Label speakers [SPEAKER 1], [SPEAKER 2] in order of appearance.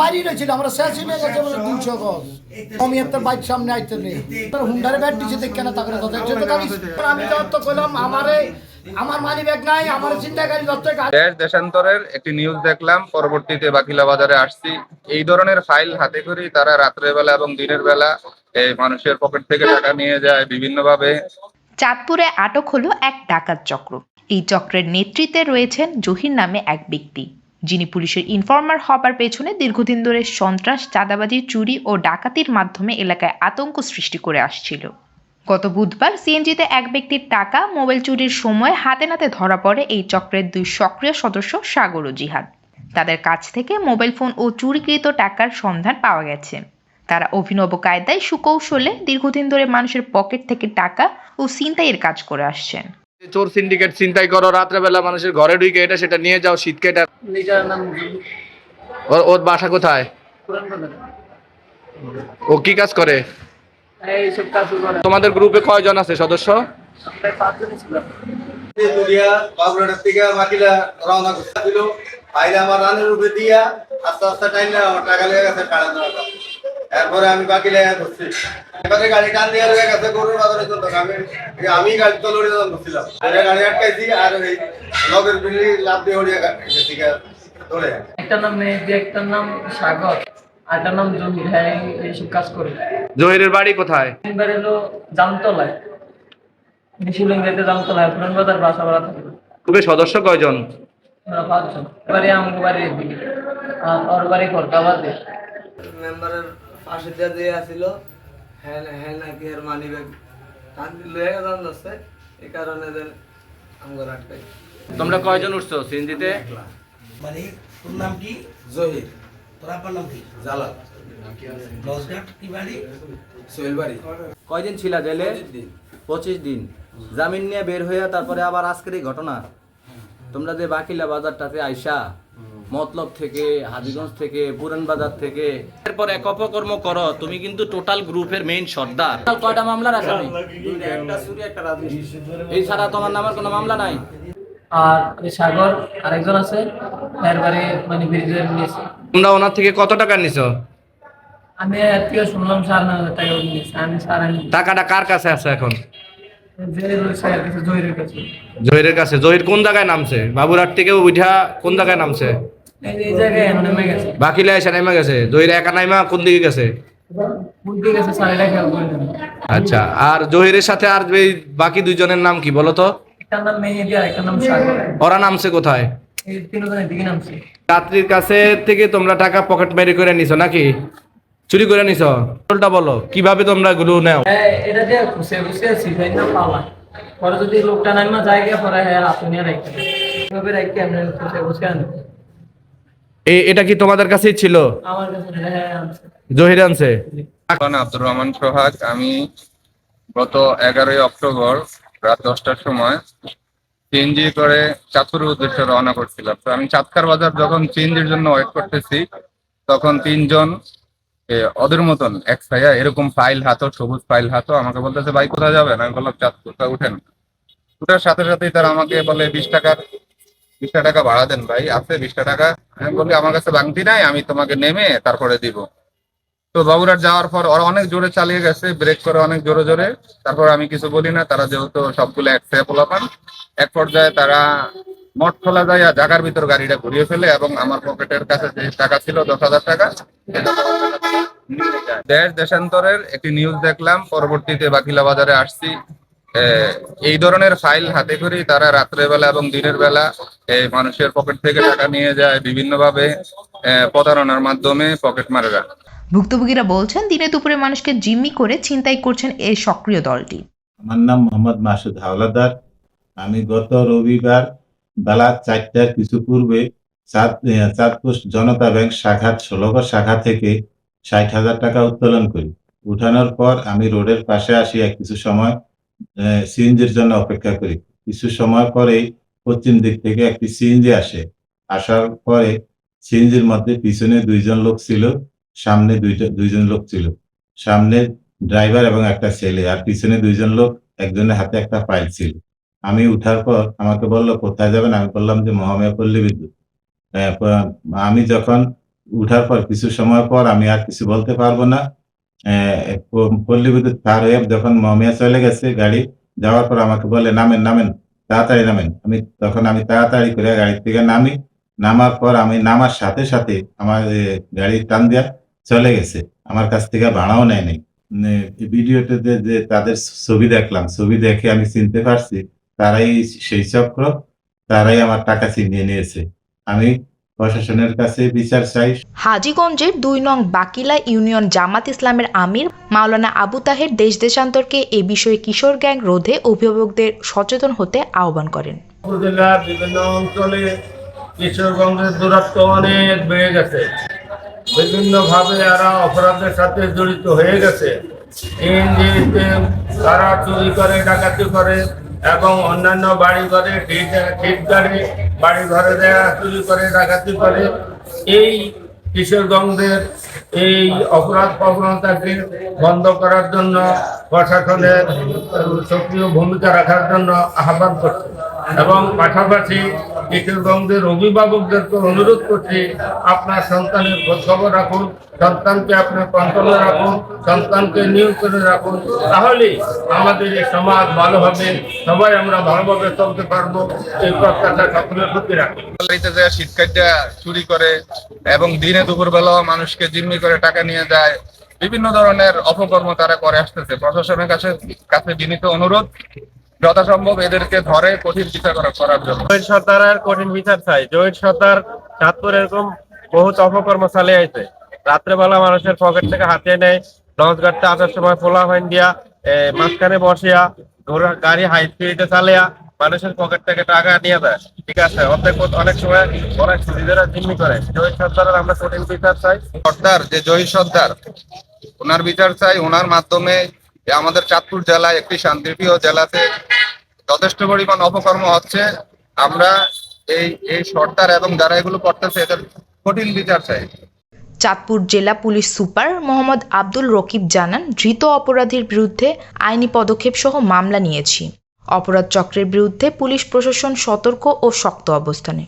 [SPEAKER 1] মারি রয়েছিল আমরা শেষ হয়ে গেছে দুশো গজ। আমি একটা বাইক সামনে আইতে নেই। হুন্ডারে ব্যাগ দিচ্ছে দেখে না তাকে হচ্ছে। তো আমারে আমার মানি ব্যাগ নাই আমার চিন্তা গাড়ি
[SPEAKER 2] দেশ দেশান্তরের একটি নিউজ দেখলাম পরবর্তীতে বাকিলা বাজারে আসছি। এই ধরনের ফাইল হাতে করি তারা রাত্রের বেলা এবং দিনের বেলা এই মানুষের পকেট থেকে টাকা নিয়ে যায় বিভিন্ন ভাবে
[SPEAKER 3] চাঁদপুরে আটক হলো এক ডাকাত চক্র। এই চক্রের নেতৃত্বে রয়েছেন জহির নামে এক ব্যক্তি। যিনি পুলিশের ইনফর্মার হবার পেছনে দীর্ঘদিন ধরে সন্ত্রাস, চাঁদাবাজি, চুরি ও ডাকাতির মাধ্যমে এলাকায় আতঙ্ক সৃষ্টি করে আসছিল। গত বুধবার সিএনজিতে এক ব্যক্তির টাকা মোবাইল চুরির সময় হাতে নাতে ধরা পড়ে এই চক্রের দুই সক্রিয় সদস্য সাগর ও জিহাদ। তাদের কাছ থেকে মোবাইল ফোন ও চুরিকৃত টাকার সন্ধান পাওয়া গেছে। তারা অভিনব কায়দায় সুকৌশলে দীর্ঘদিন ধরে মানুষের পকেট থেকে টাকা ও ছিনতাইয়ের কাজ করে আসছেন।
[SPEAKER 4] চোর সিন্ডিকেট চিন্তাই করো রাত্রেবেলা মানুষের ঘরে ঢুকে এটা সেটা নিয়ে যাও শীত কেটে ওর ওর বাসা কোথায়? ও কি কাজ করে?
[SPEAKER 5] এইসব কাজ করে।
[SPEAKER 4] তোমাদের গ্রুপে কয়জন আছে সদস্য?
[SPEAKER 5] আমরা
[SPEAKER 6] থেকে রওনা করছিল রানের উপরে দিয়া আস্তে আস্তে টাইম টাকা লেগে গেছে এরপরে আমি বাকি লেগে ধরছি। এবারে গাড়ি টান দিয়ে লেগে গেছে গরুর বাজারে চলতো আমি আমি গাড়ি তো লড়ে যখন ধরছিলাম গাড়ি আটকাইছি আর ওই লগের বিল্লি লাভ দিয়ে উড়িয়ে গেছে ধরে
[SPEAKER 5] একটার নাম মেহেদি একটার নাম সাগর আর একটার নাম জমির হ্যাঁ এইসব কাজ করে।
[SPEAKER 4] জহিরের বাড়ি কোথায়?
[SPEAKER 5] তিনবার এলো জামতলায়। জামতলায় পুরান বাজার বাসা ভাড়া থাকে।
[SPEAKER 4] গ্রুপের সদস্য কয়জন?
[SPEAKER 5] আমরা পাঁচজন। এবারে আমার বাড়ি আর ওর বাড়ি কলকাতাতে
[SPEAKER 7] মেম্বারের পাশে দিয়ে দিয়ে আসিল হ্যাঁ হ্যাঁ নাকি এর মানি ব্যাগ লয়ে গেলাম যাচ্ছে এই কারণে এদের আমার আটকাই।
[SPEAKER 4] তোমরা কয়জন উঠছো সিএনজিতে?
[SPEAKER 1] মানে তোর নাম কি? জহির। তোর আপনার নাম কি? জালাল। লসঘাট কি বাড়ি?
[SPEAKER 8] কয়দিন ছিলা জেলে? পঁচিশ দিন। জামিন নিয়ে বের হইয়া তারপরে আবার আজকের এই ঘটনা? তোমরা যে বাকিলা বাজারটাতে আইসা মতলব থেকে হাজিগঞ্জ থেকে পুরান বাজার থেকে। এরপর এক অপকর্ম করো তুমি কিন্তু টোটাল গ্রুপের মেইন সর্দার। টোটাল কয়টা মামলার আসামি এই ছাড়া তোমার নামের কোনো মামলা নাই?
[SPEAKER 5] আর সাগর আরেকজন আছে এর মানে ব্রিজের নিয়েছে
[SPEAKER 4] তোমরা ওনার থেকে কত টাকা নিছো?
[SPEAKER 5] আমি থেকে শুনলাম হাজার টাকা
[SPEAKER 4] টাকাটা কার কাছে আছে এখন?
[SPEAKER 5] জহিরের কাছে।
[SPEAKER 4] জহির কোন জায়গায় নামছে? বাবুরহাট থেকে উঠা কোন জায়গায় নামছে?
[SPEAKER 5] এই জায়গায় নেমে গেছে
[SPEAKER 4] বাকিলা এসে নেমে গেছে। জহির একা নাইমা কোন দিকে গেছে? আচ্ছা আর জহিরের সাথে আর বাকি দুইজনের নাম কি বলো তো? ওরা নামছে কোথায়? রাত্রির কাছে থেকে তোমরা টাকা পকেট মেরে করে নিছো নাকি? চুরি করে নিছো? টোলটা বলো কীভাবে তোমরা গুলো নেও?
[SPEAKER 5] হ্যাঁ এটা যে না পাওয়া পরে যদি লোকটা যায় গিয়ে পরে হ্যাঁ আপনি রাখতে এভাবে রাখতে
[SPEAKER 4] এ- এটা কি তোমাদের কাছেই ছিল?
[SPEAKER 5] আমার কাছে হ্যাঁ
[SPEAKER 4] জহির আনছে?
[SPEAKER 2] আব্দুর রহমান সোহাগ। আমি গত এগারোই অক্টোবর রাত দশটার সময় সিএনজি করে চাঁদপুরের উদ্দেশ্যে রওনা করছিলাম। তো আমি চাঁদকার বাজার যখন সিএনজির জন্য ওয়েট করতেছি তখন তিনজন ওদের মতন, এক সাইয়া এরকম ফাইল হাতো সবুজ ফাইল হাতো আমাকে বলতেছে, ভাই, কোথায় যাবেন আমি বললাম, চাঁদপুরটা উঠেন উঠার সাথে সাথেই তারা আমাকে বলে, বিশ টাকার বিশটা টাকা ভাড়া দেন ভাই, আছে বিশটা টাকা। আমি বলি, আমার কাছে বাংতি নাই, আমি তোমাকে নেমে তারপরে দিব। তো বাবুরাট যাওয়ার পর ওরা অনেক জোরে চালিয়ে গেছে, ব্রেক করে অনেক জোরে জোরে। তারপর আমি কিছু বলি না, তারা যেহেতু সবগুলো একসাথে পোলাপান, এক পর্যায়ে তারা মঠ খোলা যায় জায়গার ভিতর গাড়িটা ঘুরিয়ে ফেলে এবং আমার পকেটের কাছে যে টাকা ছিল দশ হাজার টাকা। দেশ দেশান্তরের একটি নিউজ দেখলাম পরবর্তীতে বাকিলা বাজারে আসছি। এই ধরনের ফাইল হাতে করি তারা রাত্রের বেলা এবং দিনের বেলা এই মানুষের পকেট থেকে টাকা নিয়ে যায় বিভিন্নভাবে প্রতারণার মাধ্যমে পকেট মারেরা।
[SPEAKER 3] ভুক্তভোগীরা বলছেন দিনে দুপুরে মানুষকে জিম্মি করে ছিনতাই করছেন এই সক্রিয় দলটি।
[SPEAKER 9] আমার নাম মোহাম্মদ মাসুদ হাওলাদার। আমি গত রবিবার বেলা চারটার কিছু পূর্বে চাঁদ চাঁদপুর জনতা ব্যাংক শাখা ষোলগড় শাখা থেকে ষাট হাজার টাকা উত্তোলন করি। উঠানোর পর আমি রোডের পাশে আসিয়া কিছু সময় সিএনজির জন্য অপেক্ষা করি। কিছু সময় পরেই পশ্চিম দিক থেকে একটি সিএনজি আসে। আসার পরে সিএনজির মধ্যে পিছনে দুইজন লোক ছিল, সামনে দুইটা, দুইজন লোক ছিল। সামনে ড্রাইভার এবং একটা ছেলে আর পিছনে দুইজন লোক, একজনের হাতে একটা ফাইল ছিল। আমি উঠার পর আমাকে বলল, কোথায় যাবেন? আমি বললাম যে মহামেয়া পল্লী বিদ্যুৎ। আমি যখন উঠার পর কিছু সময় পর আমি আর কিছু বলতে পারব না। পল্লী বিদ্যুৎ পার হয়ে যখন মমিয়া চলে গেছে গাড়ি যাওয়ার পর আমাকে বলে নামেন নামেন তাড়াতাড়ি নামেন। আমি তখন আমি তাড়াতাড়ি করে গাড়ি থেকে নামি। নামার পর আমি নামার সাথে সাথে আমার এ, গাড়ি টান দিয়া চলে গেছে। আমার কাছ থেকে ভাড়াও নেয় নাই। যে যে তাদের ছবি দেখলাম ছবি দেখে আমি চিনতে পারছি তারাই সেই চক্র তারাই আমার টাকা ছিনিয়ে নিয়েছে। আমি প্রশাসনের কাছে বিচার চাই।
[SPEAKER 3] হাজীগঞ্জের দুই নং বাকিলা ইউনিয়ন জামাত ইসলামের আমির মাওলানা আবু তাহের দেশ দেশান্তরকে এ বিষয়ে কিশোর গ্যাং রোধে অভিভাবকদের সচেতন হতে আহ্বান করেন।
[SPEAKER 10] উপজেলার বিভিন্ন অঞ্চলে কিশোরগঞ্জের দূরত্ব অনেক বেড়ে গেছে। বিভিন্ন ভাবে এরা অপরাধের সাথে জড়িত হয়ে গেছে। তারা চুরি করে ডাকাতি করে এবং অন্যান্য বাড়ি ঘরে ঠিক গাড়ি বাড়ি ঘরে দেয়া চুরি করে, ডাকাতি করে, এই কিশোরগঞ্জের এই অপরাধ প্রবণতাকে বন্ধ করার জন্য প্রশাসনের সক্রিয় ভূমিকা রাখার জন্য আহ্বান করছি। এবং পাশাপাশি কিশোরগঞ্জের অভিভাবকদেরকে অনুরোধ করছি, আপনার সন্তানের খোঁজ খবর রাখুন, সন্তানকে আপনার কন্ট্রোলে রাখুন, সন্তানকে নিয়ন্ত্রণে রাখুন। তাহলে আমাদের এই সমাজ ভালো হবে, সবাই আমরা ভালোভাবে চলতে পারব, এই প্রত্যাশা সকলের প্রতি রাখুন
[SPEAKER 2] চুরি করে এবং দিনে দুপুর বেলাও মানুষকে জিম্মি করে টাকা নিয়ে যায়, বিভিন্ন ধরনের অপকর্ম তারা করে আসতেছে। প্রশাসনের কাছে কাছে বিনীত অনুরোধ। যথাসম্ভব এদেরকে ধরে কঠিন বিচার করার জন্য।
[SPEAKER 10] জহির সর্দারের কঠিন বিচার চাই। জহির সর্দার চাঁদপুর এরকম বহুত অপকর্ম চালিয়ে আইছে রাত্রেবেলা মানুষের পকেট থেকে হাতিয়ে নেয়। লঞ্চ গাড়িতে আসার সময় ফোলা হইন দিয়া মাঝখানে বসিয়া ঘোড়া- গাড়ি হাই স্পিডে চালিয়া মানুষের পকেট থেকে টাকা নিয়ে দেয় ঠিক আছে অর্ধেক অনেক সময় অনেক সুবিধারা জিম্মি করে। জহির সর্দারের আমরা কঠিন বিচার চাই।
[SPEAKER 2] সর্দার যে জয়ী সর্দার ওনার বিচার চাই। ওনার মাধ্যমে আমাদের চাঁদপুর জেলায় একটি শান্তিপ্রিয় জেলাতে যথেষ্ট পরিমাণ অপকর্ম হচ্ছে। আমরা এই এই সর্দার এবং যারা এগুলো করতেছে, এদের কঠিন বিচার চাই।
[SPEAKER 3] চাঁদপুর জেলা পুলিশ সুপার মোহাম্মদ আব্দুল রকিব জানান, ধৃত অপরাধীর বিরুদ্ধে আইনি পদক্ষেপ সহ মামলা নিয়েছি। অপরাধ চক্রের বিরুদ্ধে পুলিশ প্রশাসন সতর্ক ও শক্ত অবস্থানে।